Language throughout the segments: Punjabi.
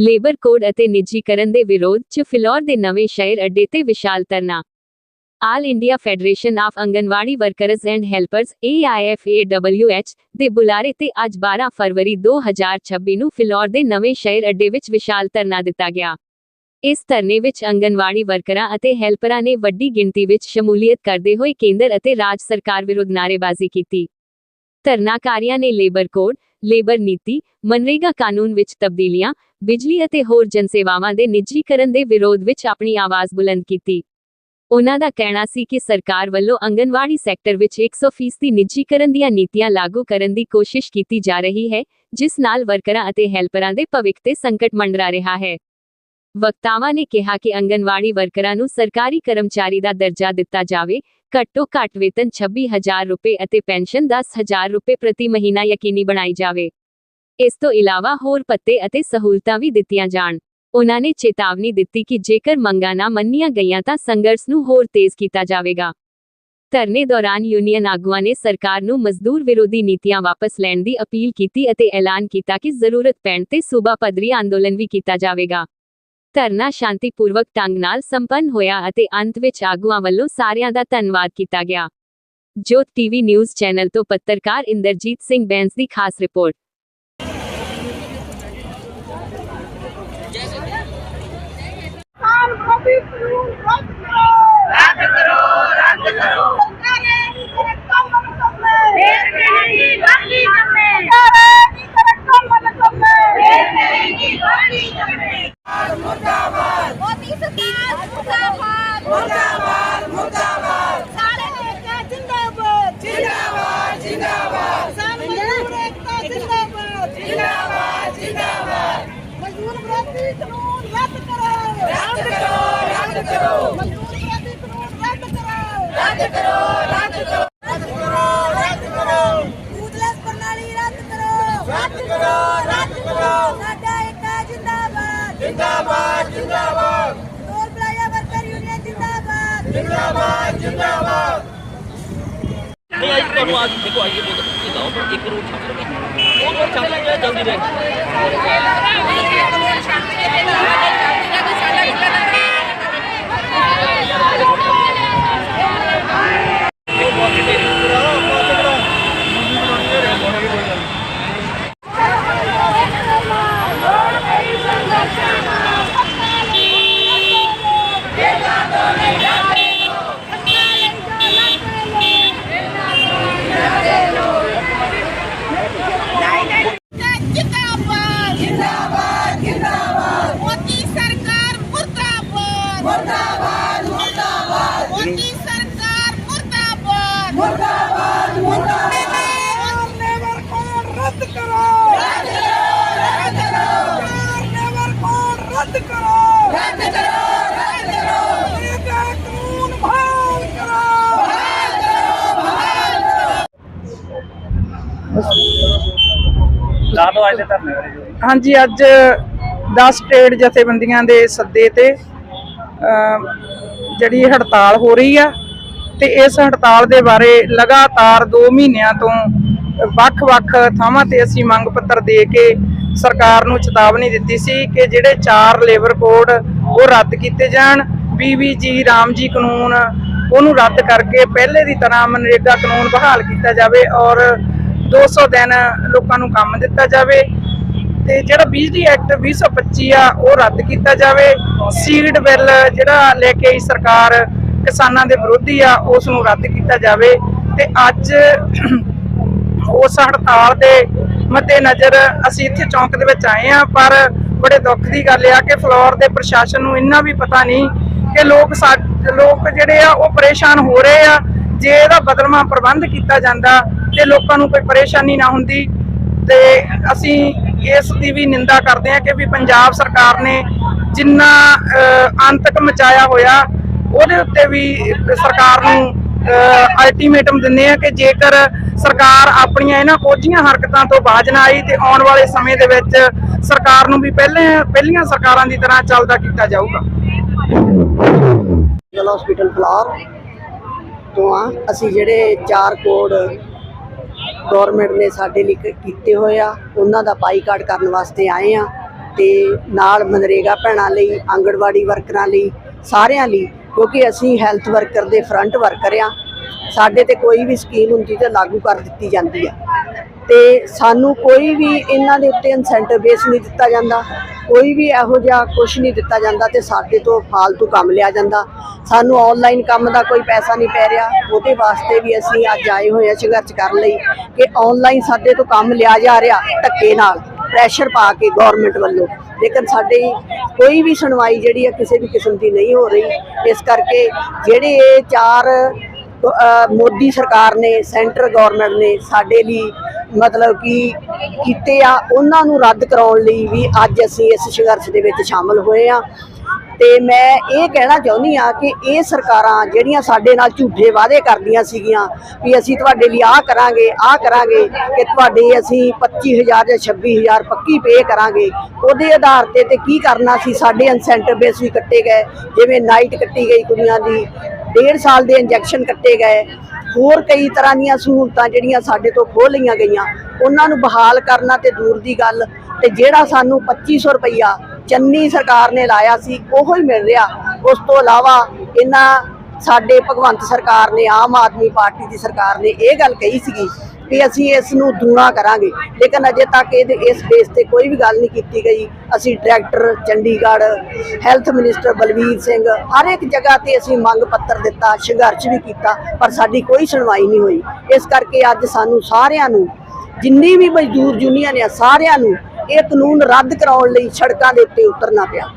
ਲੇਬਰ ਕੋਡ ਅਤੇ ਨਿੱਜੀਕਰਨ ਦੇ ਵਿਰੋਧ 'ਚ ਫਿਲੌਰ ਦੇ ਨਵੇਂ ਸ਼ਹਿਰ ਅੱਡੇ ਤੇ ਵਿਸ਼ਾਲ ਧਰਨਾ। All India federation of anganwadi workers and helpers AIFAWH ਦੇ ਬੁਲਾਰੇ ਤੇ ਅੱਜ 12 ਫਰਵਰੀ 2026 ਨੂੰ ਫਿਲੌਰ ਦੇ ਨਵੇਂ ਸ਼ਹਿਰ ਅੱਡੇ ਵਿੱਚ ਵਿਸ਼ਾਲ ਧਰਨਾ ਦਿੱਤਾ ਗਿਆ। ਇਸ ਧਰਨੇ ਵਿੱਚ ਅੰਗਨਵਾੜੀ ਵਰਕਰਾਂ ਅਤੇ ਹੈਲਪਰਾਂ ਨੇ ਵੱਡੀ ਗਿਣਤੀ ਵਿੱਚ ਸ਼ਮੂਲੀਅਤ ਕਰਦੇ ਹੋਏ ਕੇਂਦਰ ਅਤੇ ਰਾਜ ਸਰਕਾਰ ਵਿਰੁੱਧ ਨਾਅਰੇਬਾਜ਼ੀ ਕੀਤੀ। ਧਰਨਾਕਾਰੀਆਂ ਨੇ ਲੇਬਰ ਕੋਡ ਲੇਬਰ ਨੀਤੀ, ਮਨਰੇਗਾ ਕਾਨੂੰਨ ਵਿੱਚ ਤਬਦੀਲੀਆਂ, ਬਿਜਲੀ ਅਤੇ ਹੋਰ ਜਨਸੇਵਾਵਾਂ ਦੇ ਨਿੱਜੀਕਰਨ ਦੇ ਵਿਰੋਧ ਵਿੱਚ ਆਪਣੀ ਆਵਾਜ਼ ਬੁਲੰਦ ਕੀਤੀ। ਉਹਨਾਂ ਦਾ ਕਹਿਣਾ ਸੀ ਕਿ ਸਰਕਾਰ ਵੱਲੋਂ ਅੰਗਨਵਾੜੀ ਸੈਕਟਰ ਵਿੱਚ 100% ਦੀ ਨਿੱਜੀਕਰਨ ਦੀਆਂ ਨੀਤੀਆਂ ਲਾਗੂ ਕਰਨ ਦੀ ਕੋਸ਼ਿਸ਼ ਕੀਤੀ ਜਾ ਰਹੀ ਹੈ, ਜਿਸ ਨਾਲ ਵਰਕਰਾਂ ਅਤੇ ਹੈਲਪਰਾਂ ਦੇ ਭਵਿੱਖ ਤੇ ਸੰਕਟ ਮੰਡਰਾ ਰਿਹਾ ਹੈ। ਵਕਤਾਵਾਂ ਨੇ ਕਿਹਾ ਕਿ ਅੰਗਨਵਾੜੀ ਵਰਕਰਾਂ ਨੂੰ ਸਰਕਾਰੀ ਕਰਮਚਾਰੀ ਦਾ ਦਰਜਾ ਦਿੱਤਾ ਜਾਵੇ, ਘੱਟੋ ਘੱਟ ਵੇਤਨ 26000 ਰੁਪਏ ਅਤੇ ਪੈਨਸ਼ਨ 10000 ਰੁਪਏ ਪ੍ਰਤੀ ਮਹੀਨਾ ਯਕੀਨੀ ਬਣਾਈ ਜਾਵੇ। ਇਸ ਤੋਂ ਇਲਾਵਾ ਹੋਰ ਪੱਤੇ ਅਤੇ ਸਹੂਲਤਾਂ ਵੀ ਦਿੱਤੀਆਂ ਜਾਣ। ਉਨ੍ਹਾਂ ਨੇ ਚੇਤਾਵਨੀ ਦਿੱਤੀ ਕਿ ਜੇਕਰ ਮੰਗਾਂ ਨਾ ਮੰਨੀਆਂ ਗਈਆਂ ਤਾਂ ਸੰਘਰਸ਼ ਨੂੰ ਹੋਰ ਤੇਜ਼ ਕੀਤਾ ਜਾਵੇਗਾ। ਧਰਨੇ ਦੌਰਾਨ ਯੂਨੀਅਨ ਆਗੂਆਂ ਨੇ ਸਰਕਾਰ ਨੂੰ ਮਜ਼ਦੂਰ ਵਿਰੋਧੀ ਨੀਤੀਆਂ ਵਾਪਸ ਲੈਣ ਦੀ ਅਪੀਲ ਕੀਤੀ ਅਤੇ ਐਲਾਨ ਕੀਤਾ ਕਿ ਜ਼ਰੂਰਤ ਪੈਣ ਤੇ ਸੂਬਾ ਪੱਧਰੀ ਅੰਦੋਲਨ ਵੀ ਕੀਤਾ ਜਾਵੇਗਾ। ਧਰਨਾ ਸ਼ਾਂਤੀਪੂਰਵਕ ਢੰਗ ਨਾਲ ਸੰਪੰਨ ਹੋਇਆ ਅਤੇ ਅੰਤ ਵਿੱਚ ਆਗੂਆਂ ਵੱਲੋਂ ਸਾਰਿਆਂ ਦਾ ਧੰਨਵਾਦ ਕੀਤਾ ਗਿਆ। ਜੋਤ ਟੀਵੀ ਨਿਊਜ਼ ਚੈਨਲ ਤੋਂ ਪੱਤਰਕਾਰ ਇੰਦਰਜੀਤ ਸਿੰਘ ਬੈਂਸ ਦੀ ਖਾਸ ਰਿਪੋਰਟ। ਰੱਦ ਕਰੋ ਰੱਦ ਕਰੋ। ਰੱਦ ਕਰੋ ਰੱਦ ਕਰੋ ਰੱਦ ਕਰੋ ਰੱਦ ਕਰੋ। ਫੂਡਲੈਸ ਪ੍ਰਣਾਲੀ ਰੱਦ ਕਰੋ। ਰੱਦ ਕਰੋ ਰੱਦ ਕਰੋ। ਸਾਡਾ ਏਕਾ ਜਿੰਦਾਬਾਦ। ਜਿੰਦਾਬਾਦ ਜਿੰਦਾਬਾਦ। ਟੋਲ ਪਲਾਜ਼ਾ ਵਰਕਰ ਯੂਨੀਅਨ ਜਿੰਦਾਬਾਦ। ਜਿੰਦਾਬਾਦ ਜਿੰਦਾਬਾਦ। ਨਹੀਂ ਆਈ ਤੁਹਾਨੂੰ ਅੱਜ ਦੇਖੋ ਆਈਏ ਬੋਲ। ਕੇ ਜਾਓ ਪਰ ਇੱਕ ਰੂਲ ਛੱਡ ਲਓ। ਉਹ ਰੂਲ ਛੱਡ ਲਓ ਜਲਦੀ ਦੇ ਲਾ ਅੱਜ ਦੇ ਧਰਨੇ ਵਾਲੇ ਜੋ? ਹਾਂਜੀ, ਅੱਜ 10 ਸਟੇਟ ਜਥੇਬੰਦੀਆਂ ਦੇ ਸੱਦੇ ਤੇ ਜਿਹੜੀ ਹੜਤਾਲ ਹੋ ਰਹੀ ਆ ਤੇ ਇਸ ਹੜਤਾਲ ਦੇ ਬਾਰੇ ਲਗਾਤਾਰ 2 ਮਹੀਨਿਆਂ ਤੋਂ ਵੱਖ-ਵੱਖ ਥਾਵਾਂ ਤੇ ਅਸੀਂ ਮੰਗ ਪੱਤਰ ਦੇ ਕੇ ਸਰਕਾਰ ਨੂੰ ਚੇਤਾਵਨੀ ਦਿੱਤੀ ਸੀ ਕਿ ਜਿਹੜੇ ਚਾਰ ਲੇਬਰ ਕੋਡ ਉਹ ਰੱਦ ਕੀਤੇ ਜਾਣ। ਬੀਬੀਜੀ ਰਾਮਜੀ ਕਾਨੂੰਨ, ਉਹਨੂੰ ਰੱਦ ਕਰਕੇ ਪਹਿਲੇ ਦੀ ਤਰ੍ਹਾਂ ਮਨਰੇਗਾ ਕਾਨੂੰਨ ਬਹਾਲ ਕੀਤਾ ਜਾਵੇ ਔਰ 200 ਦਿਨ ਲੋਕਾਂ ਨੂੰ ਕੰਮ ਦਿੱਤਾ ਜਾਵੇ ਤੇ ਜਿਹੜਾ ਬਿਜਲੀ ਐਕਟ 2025 ਆ, ਉਹ ਰੱਦ ਕੀਤਾ ਜਾਵੇ। ਸੀਡ ਬਿੱਲ ਜਿਹੜਾ ਲੈ ਕੇ ਆਈ ਸਰਕਾਰ ਕਿਸਾਨਾਂ ਦੇ ਵਿਰੋਧੀ ਆ, ਉਸ ਨੂੰ ਰੱਦ ਕੀਤਾ ਜਾਵੇ। ਤੇ ਅੱਜ ਉਸ ਹੜਤਾਲ ਦੇ ਮੱਦੇ ਨਜ਼ਰ ਅਸੀਂ ਇੱਥੇ ਚੌਂਕ ਦੇ ਵਿੱਚ ਆਏ ਆ ਪਰ ਬੜੇ ਦੁੱਖ ਦੀ ਗੱਲ ਆ ਕਿ ਫਲੋਰ ਦੇ ਪ੍ਰਸ਼ਾਸਨ ਨੂੰ ਇੰਨਾ ਵੀ ਪਤਾ ਨਹੀਂ ਕਿ ਲੋਕ ਸਾ- ਲੋਕ ਜਿਹੜੇ ਆ, ਉਹ ਪਰੇਸ਼ਾਨ ਹੋ ਰਹੇ ਆ। ਜੇ ਇਹਦਾ ਬਦਲਵਾਂ ਪ੍ਰਬੰਧ ਕੀਤਾ ਜਾਂਦਾ ਤੇ ਲੋਕਾਂ ਨੂੰ ਕੋਈ ਪਰੇਸ਼ਾਨੀ ਨਾ ਹੁੰਦੀ ਤੇ ਅਸੀਂ ਇਸ ਦੀ ਵੀ ਨਿੰਦਾ ਕਰਦੇ ਹਾਂ ਕਿ ਵੀ ਪੰਜਾਬ ਸਰਕਾਰ ਨੇ ਜਿੰਨਾ ਅੰਤਕ ਮਚਾਇਆ ਹੋਇਆ, ਉਹਦੇ ਉੱਤੇ ਵੀ ਸਰਕਾਰ ਨੂੰ ਅਲਟੀਮੇਟਮ ਦਿੰਦੇ ਆ ਕਿ ਜੇਕਰ ਸਰਕਾਰ ਆਪਣੀਆਂ ਇਹਨਾਂ ਕੋਝੀਆਂ ਹਰਕਤਾਂ ਤੋਂ ਬਾਜ ਨਾ ਆਈ ਤੇ ਆਉਣ ਵਾਲੇ ਸਮੇਂ ਦੇ ਵਿੱਚ ਸਰਕਾਰ ਨੂੰ ਵੀ ਪਹਿਲੇ, ਪਹਿਲੀਆਂ ਸਰਕਾਰਾਂ ਦੀ ਤਰ੍ਹਾਂ ਚੱਲਦਾ ਕੀਤਾ ਜਾਊਗਾ। ਜਲ ਹਸਪੀਟਲ ਫਲਾਰ ਤੋਂ ਆ, ਅਸੀਂ ਜਿਹੜੇ ਚਾਰ ਕੋਡ ਗਵਰਨਮੈਂਟ ਨੇ ਸਾਡੇ ਲਈ ਕ- ਕੀਤੇ ਹੋਏ ਆ, ਉਹਨਾਂ ਦਾ ਬਾਈਕਾਟ ਕਰਨ ਵਾਸਤੇ ਆਏ ਆ ਤੇ ਨਾਲ ਮਨਰੇਗਾ ਭੈਣਾਂ ਲਈ, ਆਂਗਣਵਾੜੀ ਵਰਕਰਾਂ ਲਈ, ਸਾਰਿਆਂ ਲਈ, ਕਿਉਂਕਿ ਅਸੀਂ ਹੈਲਥ ਵਰਕਰ ਦੇ ਫਰੰਟ ਵਰਕਰ ਆ, ਸਾਡੇ ਤੇ ਕੋਈ ਵੀ ਸਕੀਮ ਹੁੰਦੀ ਤੇ ਲਾਗੂ ਕਰ ਦਿੱਤੀ ਜਾਂਦੀ ਆ। ਤੇ ਸਾਨੂੰ ਕੋਈ ਵੀ ਇਹਨਾਂ ਦੇ ਉੱਤੇ ਇਨਸੈਂਟਿਵ ਬੇਸ ਨਹੀਂ ਦਿੱਤਾ ਜਾਂਦਾ, ਕੋਈ ਵੀ ਇਹੋ ਜਿਹਾ ਕੁਝ ਨਹੀਂ ਦਿੱਤਾ ਜਾਂਦਾ ਤੇ ਸਾਡੇ ਤੋਂ ਫਾਲਤੂ ਕੰਮ ਲਿਆ ਜਾਂਦਾ। ਸਾਨੂੰ ਆਨਲਾਈਨ ਕੰਮ ਦਾ ਕੋਈ ਪੈਸਾ ਨਹੀਂ ਪੈ ਰਿਹਾ, ਉਹਦੇ ਵਾਸਤੇ ਵੀ ਅਸੀਂ ਅੱਜ ਆਏ ਹੋਏ ਹਾਂ ਸੰਘਰਸ਼ ਕਰਨ ਲਈ ਕਿ ਆਨਲਾਈਨ ਸਾਡੇ ਤੋਂ ਕੰਮ ਲਿਆ ਜਾ ਰਿਹਾ ਧੱਕੇ ਨਾਲ ਪ੍ਰੈਸ਼ਰ ਪਾ ਕੇ ਗਵਰਨਮੈਂਟ ਵੱਲੋਂ। ਲੇਕਿਨ ਸਾਡੇ ਕੋਈ ਵੀ ਸੁਣਵਾਈ ਜਿਹੜੀ ਆ ਕਿਸੇ ਵੀ ਕਿਸਮ ਦੀ ਨਹੀਂ ਹੋ ਰਹੀ। ਇਸ ਕਰਕੇ ਜਿਹੜੇ ਇਹ ਚਾਰ ਮੋਦੀ ਸਰਕਾਰ ਨੇ, ਸੈਂਟਰ ਗਵਰਨਮੈਂਟ ਨੇ ਸਾਡੇ ਲਈ ਮਤਲਬ ਕਿ ਕੀਤੇ ਆ, ਉਹਨਾਂ ਨੂੰ ਰੱਦ ਕਰਾਉਣ ਲਈ ਵੀ ਅੱਜ ਅਸੀਂ ਇਸ ਸੰਘਰਸ਼ ਦੇ ਵਿੱਚ ਸ਼ਾਮਲ ਹੋਏ ਆ। ਤੇ ਮੈਂ ਇਹ ਕਹਿਣਾ ਚਾਹੁੰਦੀ ਆ ਕਿ ਇਹ ਸਰਕਾਰਾਂ ਜਿਹੜੀਆਂ ਸਾਡੇ ਨਾਲ ਝੂਠੇ ਵਾਅਦੇ ਕਰਦੀਆਂ ਸੀਗੀਆਂ ਵੀ ਅਸੀਂ ਤੁਹਾਡੇ ਲਈ ਆਹ ਕਰਾਂਗੇ ਆਹ ਕਰਾਂਗੇ ਕਿ ਤੁਹਾਡੇ ਅਸੀਂ 25000 ਜਾਂ 26000 ਪੱਕੀ ਪੇ ਕਰਾਂਗੇ, ਉਹਦੇ ਆਧਾਰ ਤੇ ਤੇ ਕੀ ਕਰਨਾ ਸੀ? ਸਾਡੇ ਇਨਸੈਂਟਿਵ ਬੇਸ ਵੀ ਕੱਟੇ ਗਏ, ਜਿਵੇਂ ਨਾਈਟ ਕੱਟੀ ਗਈ ਕੁੜੀਆਂ ਦੀ ਡੇਢ ਸਾਲ ਦੇ ਇੰਜੈਕਸ਼ਨ ਕੱਟੇ ਗਏ। ਹੋਰ ਕਈ ਤਰ੍ਹਾਂ ਦੀਆਂ ਸਹੂਲਤਾਂ ਜਿਹੜੀਆਂ ਸਾਡੇ ਤੋਂ ਖੋਹ ਲਈਆਂ ਗਈਆਂ। ਉਹਨਾਂ ਨੂੰ ਬਹਾਲ ਕਰਨਾ ਤੇ ਦੂਰ ਦੀ ਗੱਲ। ਤੇ ਜਿਹੜਾ ਸਾਨੂੰ 2500 ਰੁਪਈਆ ਚੰਨੀ ਸਰਕਾਰ ਨੇ ਲਾਇਆ ਸੀ, ਉਹੋ ਹੀ ਮਿਲ ਰਿਹਾ। ਉਸ ਤੋਂ ਇਲਾਵਾ ਇਹਨਾਂ ਸਾਡੇ ਭਗਵੰਤ ਸਰਕਾਰ ਨੇ, ਆਮ ਆਦਮੀ ਪਾਰਟੀ ਦੀ ਸਰਕਾਰ ਨੇ ਇਹ ਗੱਲ ਕਹੀ ਸੀਗੀ ਵੀ ਅਸੀਂ ਇਸ ਨੂੰ ਦੂਣਾ ਕਰਾਂਗੇ। ਲੇਕਿਨ ਅਜੇ ਤੱਕ ਇਹਦੇ, ਇਸ ਬੇਸ ਤੇ ਕੋਈ ਵੀ ਗੱਲ ਨਹੀਂ ਕੀਤੀ ਗਈ। ਅਸੀਂ director Chandigarh health minister Balvir Singh, ਹਰ ਇੱਕ ਜਗ੍ਹਾ ਤੇ ਅਸੀਂ ਮੰਗ ਪੱਤਰ ਦਿੱਤਾ, ਸੰਘਰਸ਼ ਵੀ ਕੀਤਾ, ਪਰ ਸਾਡੀ ਕੋਈ ਸੁਣਵਾਈ ਨਹੀਂ ਹੋਈ। ਇਸ ਕਰਕੇ ਅੱਜ ਸਾਨੂੰ ਸਾਰਿਆਂ ਨੂੰ, ਜਿੰਨੀ ਵੀ ਮਜ਼ਦੂਰ ਯੂਨੀਅਨ ਆ, ਸਾਰਿਆਂ ਨੂੰ ਇਹ ਕਾਨੂੰਨ ਰੱਦ ਕਰਾਉਣ ਲਈ ਸੜਕਾਂ ਦੇ ਉੱਤੇ ਉਤਰਨਾ ਪਿਆ।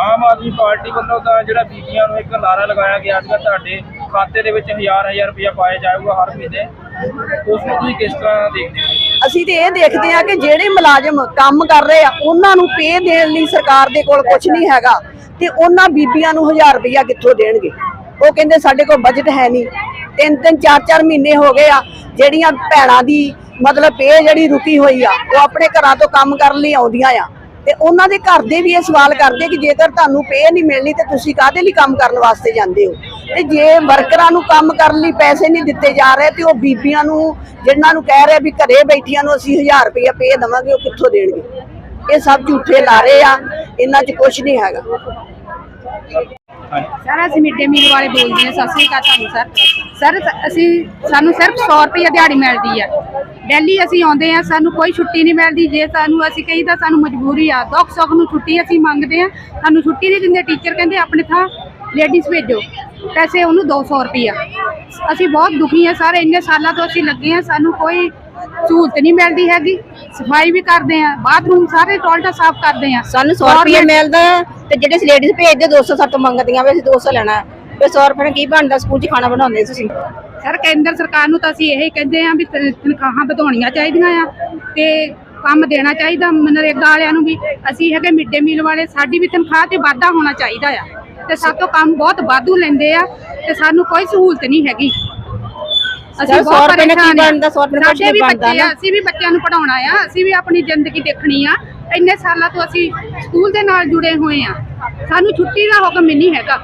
ਆਮ ਆਦਮੀ ਪਾਰਟੀ ਵੱਲੋਂ ਤਾਂ ਜਿਹੜਾ ਬੀਬੀਆਂ ਨੂੰ ਇੱਕ ਨਾਰਾ ਲਗਾਇਆ ਗਿਆ ਸੀਗਾ, ਤੁਹਾਡੇ ਖਾਤੇ ਦੇ ਵਿੱਚ ਹਜ਼ਾਰ ਹਜ਼ਾਰ ਰੁਪਇਆ ਪਾਇਆ ਜਾਊਗਾ ਹਰ ਮਹੀਨੇ। ਉਸ ਨੂੰ ਤੁਸੀਂ ਕਿਸ ਤਰ੍ਹਾਂ ਦੇਖਦੇ ਹੋ? ਅਸੀਂ ਤੇ ਇਹ ਦੇਖਦੇ ਆ ਕਿ ਜਿਹੜੇ ਮੁਲਾਜ਼ਮ ਕੰਮ ਕਰ ਰਹੇ ਆ, ਉਹਨਾਂ ਨੂੰ ਪੇ ਦੇਣ ਲਈ ਸਰਕਾਰ ਦੇ ਕੋਲ ਕੁਝ ਨਹੀਂ ਹੈਗਾ ਤੇ ਉਹਨਾਂ ਬੀਬੀਆਂ ਨੂੰ 1000 ਰੁਪਇਆ ਕਿੱਥੋਂ ਦੇਣਗੇ? ਉਹ ਕਹਿੰਦੇ ਸਾਡੇ ਕੋਲ ਬਜਟ ਹੈ ਨਹੀਂ। ਤਿੰਨ ਤਿੰਨ, ਚਾਰ ਚਾਰ ਮਹੀਨੇ ਹੋ ਗਏ ਆ, ਜਿਹੜੀਆਂ ਭੈਣਾਂ ਦੀ ਮਤਲਬ ਪੇ ਜਿਹੜੀ ਰੁਕੀ ਹੋਈ ਆ, ਉਹ ਆਪਣੇ ਘਰਾਂ ਤੋਂ ਕੰਮ ਕਰਨ ਲਈ ਆਉਂਦੀਆਂ ਆ। ਤੇ ਉਹਨਾਂ ਦੇ ਘਰ ਦੇ ਵੀ ਇਹ ਸਵਾਲ ਕਰਦੇ ਕਿ ਜੇਕਰ ਤੁਹਾਨੂੰ ਪੇ ਨਹੀਂ ਮਿਲਣੀ ਤੇ ਤੁਸੀਂ ਕਾਹਦੇ ਲਈ ਕੰਮ ਕਰਨ ਵਾਸਤੇ ਜਾਂਦੇ ਹੋ? ਤੇ ਜੇ ਵਰਕਰਾਂ ਨੂੰ ਕੰਮ ਕਰਨ ਲਈ ਪੈਸੇ ਨਹੀਂ ਦਿੱਤੇ ਜਾ ਰਹੇ ਤੇ ਉਹ ਬੀਬੀਆਂ ਨੂੰ ਜਿਨ੍ਹਾਂ ਨੂੰ ਕਹਿ ਰਹੇ ਵੀ ਘਰੇ ਬੈਠੀਆਂ ਨੂੰ ਅਸੀਂ 1000 ਰੁਪਇਆ ਪੇ ਦੇਵਾਂਗੇ, ਉਹ ਕਿੱਥੋਂ ਦੇਣਗੇ? ਇਹ ਸਭ ਝੂਠੇ ਲਾਰੇ ਆ, ਇਹਨਾਂ 'ਚ ਕੁਝ ਨਹੀਂ ਹੈਗਾ। ਸਰ, ਅਸੀਂ ਮਿਡ ਮੀਲ ਵਾਲੇ ਬੋਲਦੇ ਹਾਂ। ਸਤਿ ਸ੍ਰੀ ਅਕਾਲ ਤੁਹਾਨੂੰ, ਸਰ। ਸਰ, ਅਸੀਂ, ਸਾਨੂੰ ਸਿਰਫ 100 ਰੁਪਏ ਦਿਹਾੜੀ ਮਿਲਦੀ ਆ ਡੈਲੀ ਅਸੀਂ ਆਉਂਦੇ ਆ ਸਾਨੂੰ ਕੋਈ ਛੁੱਟੀ ਨਹੀਂ ਮਿਲਦੀ। ਜੇ ਸਾਨੂੰ ਅਸੀਂ ਕਹੀ ਤਾਂ ਸਾਨੂੰ ਮਜਬੂਰੀ ਆ ਦੁੱਖ ਸੁੱਖ ਨੂੰ ਛੁੱਟੀ ਅਸੀਂ ਮੰਗਦੇ ਆ ਸਾਨੂੰ ਛੁੱਟੀ ਨਹੀਂ ਦਿੰਦੇ ਟੀਚਰ ਕਹਿੰਦੇ ਆਪਣੇ ਥਾਂ ਲੇਡੀਜ਼ ਭੇਜੋ ਪੈਸੇ ਉਹਨੂੰ 200 ਰੁਪਿਆ ਅਸੀਂ ਬਹੁਤ ਦੁਖੀ ਆ ਸਰ ਇੰਨੇ ਸਾਲਾਂ ਤੋਂ ਅਸੀਂ ਲੱਗੇ ਆ ਸਾਨੂੰ ਕੋਈ ਸਹੂਲਤ ਨਹੀਂ ਮਿਲਦੀ ਹੈਗੀ। ਸਫ਼ਾਈ ਵੀ ਕਰਦੇ ਆ ਬਾਥਰੂਮ ਸਾਰੇ ਟੋਇਲਟ ਸਾਫ਼ ਕਰਦੇ ਆ ਸਾਨੂੰ 100 ਰੁਪਏ ਮਿਲਦਾ ਤੇ ਜਿਹੜੇ ਲੇਡੀਜ਼ ਭੇਜਦੇ 200 ਸਾਡੇ ਤੋਂ ਮੰਗਦੀਆਂ ਵੀ ਅਸੀਂ 200 ਲੈਣਾ। ਫਿਰ 100 ਰੁਪਏ ਨਾਲ ਕੀ ਬਣਦਾ ਸਕੂਲ 'ਚ ਖਾਣਾ ਬਣਾਉਂਦੇ ਤੁਸੀਂ ਸਰ ਕੇਂਦਰ ਸਰਕਾਰ ਨੂੰ ਤਾਂ ਅਸੀਂ ਇਹ ਕਹਿੰਦੇ ਆ ਵੀ ਤ- ਤਨਖਾਹਾਂ ਵਧਾਉਣੀਆਂ ਚਾਹੀਦੀਆਂ ਆ ਤੇ ਕੰਮ ਦੇਣਾ ਚਾਹੀਦਾ ਮਨਰੇਗਾ ਵਾਲਿਆਂ ਨੂੰ ਵੀ। ਅਸੀਂ ਹੈਗੇ ਮਿਡ ਮੀਲ ਵਾਲੇ ਸਾਡੀ ਵੀ ਤਨਖਾਹ ਤੇ ਵਾਧਾ ਹੋਣਾ ਚਾਹੀਦਾ ਆ। ਤੇ ਸਾਤੋਂ ਕੰਮ ਬਹੁਤ ਵਾਧੂ ਲੈਂਦੇ ਆ ਤੇ ਸਾਨੂੰ ਕੋਈ ਸਹੂਲਤ ਨਹੀਂ ਹੈਗੀ। ਅਸੀਂ ਬਹੁਤ ਪਰੇਸ਼ਾਨ ਆ। ਸਾਡੇ ਵੀ ਬੱਚੇ ਆ। ਅਸੀਂ ਵੀ ਬੱਚਿਆਂ ਨੂੰ ਪੜਾਉਣਾ ਆ ਅਸੀਂ ਵੀ ਆਪਣੀ ਜ਼ਿੰਦਗੀ ਦੇਖਣੀ ਆ। ਇੰਨੇ ਸਾਲਾਂ ਤੋਂ ਅਸੀਂ ਸਕੂਲ ਦੇ ਨਾਲ ਜੁੜੇ ਹੋਏ ਆ। ਸਾਨੂੰ ਛੁੱਟੀ ਦਾ ਹੁਕਮ ਹੀ ਨਹੀਂ ਹੈਗਾ।